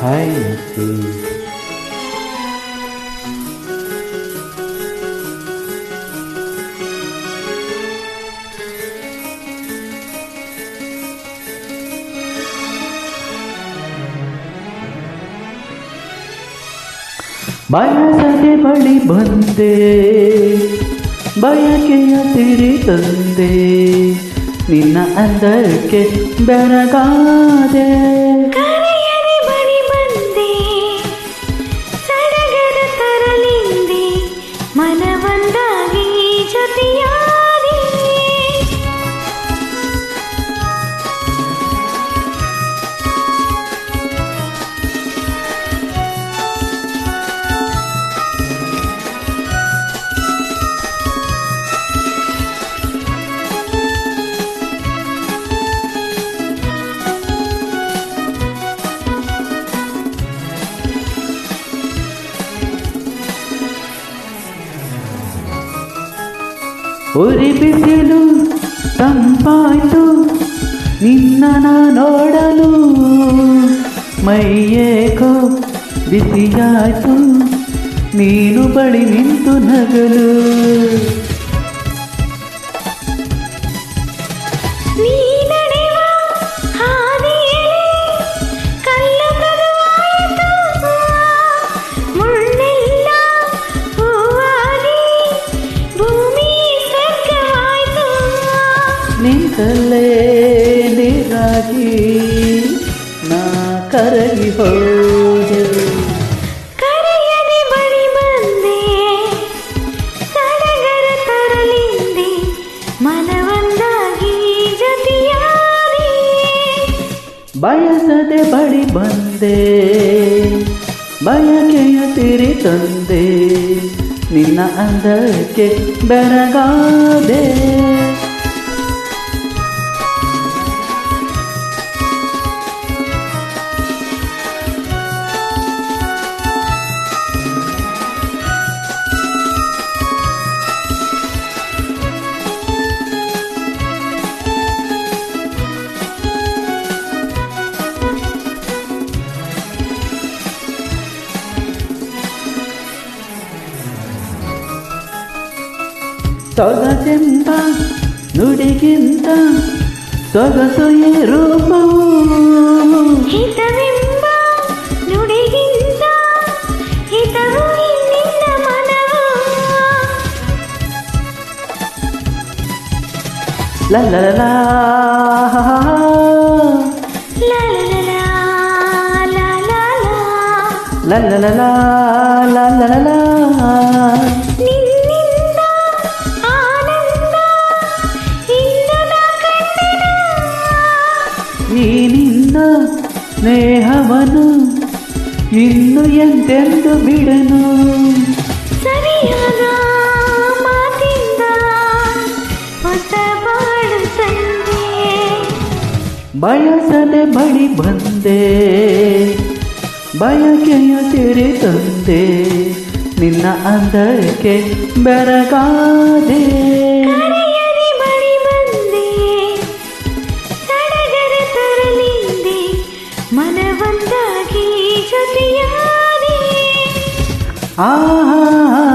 ಹೈಸಿ ಬಯಸದೆ ಬಳಿ ಬಂದೆ ಬಯಕೆಯ ಸಿರಿ ತಂದೆ ನಿನ್ನ ಅಂದಕ್ಕೆ ಬೆರಗಾದೆ. ಉರಿ ಬಿಸಿಲು ತಂಪಾಯ್ತು ನಿನ್ನ ನಾ ನೋಡಲು ಮೈಯೇಕೋ ಬಿಸಿಯಾಯ್ತು ನೀನು ಬಳಿ ನಿಂತು ನಗಲು ನಿಂತಲ್ಲೇ ನೀರಾಗಿ ನಾ ಕರಗಿ ಹೋದೆ. ಕರೆಯದೆ ಬಳಿ ಬಂದೆ. ಸಡಗರ ತರಲಿಂದೆ. ಮನವೊಂದಾಗಿ ಜೊತೆಯಾದೆ. ಬಯಸದೆ ಬಳಿ ಬಂದೆ. ಬಯಕೆಯ ತಿರಿ ತಂದೆ. ನಿನ್ನ ಅಂದಕ್ಕೆ ಬೆರಗಾದೆ. సొగసెంత నుడికింత సొగసు ఏ రూపం హితవింబ నుడిగింత హితవు నిన్న మనవు లలలా లలలా లలలా లలలా లలలా ಸ್ನೇಹವನು ಇನ್ನು ಎಂತೆಂದು ಬಿಡನು? ಸರಿಯಾದ ಮಾತಿಂದ ಹೊಸ ಬಾಳು ತಂದೆ. ಬಯಸದೆ ಬಳಿ ಬಂದೆ ಬಯಕೆಯ ತೆರೆ ತಂದೆ. ನಿನ್ನ ಅಂದಕ್ಕೆ ಬೆರಗಾದೆ. 啊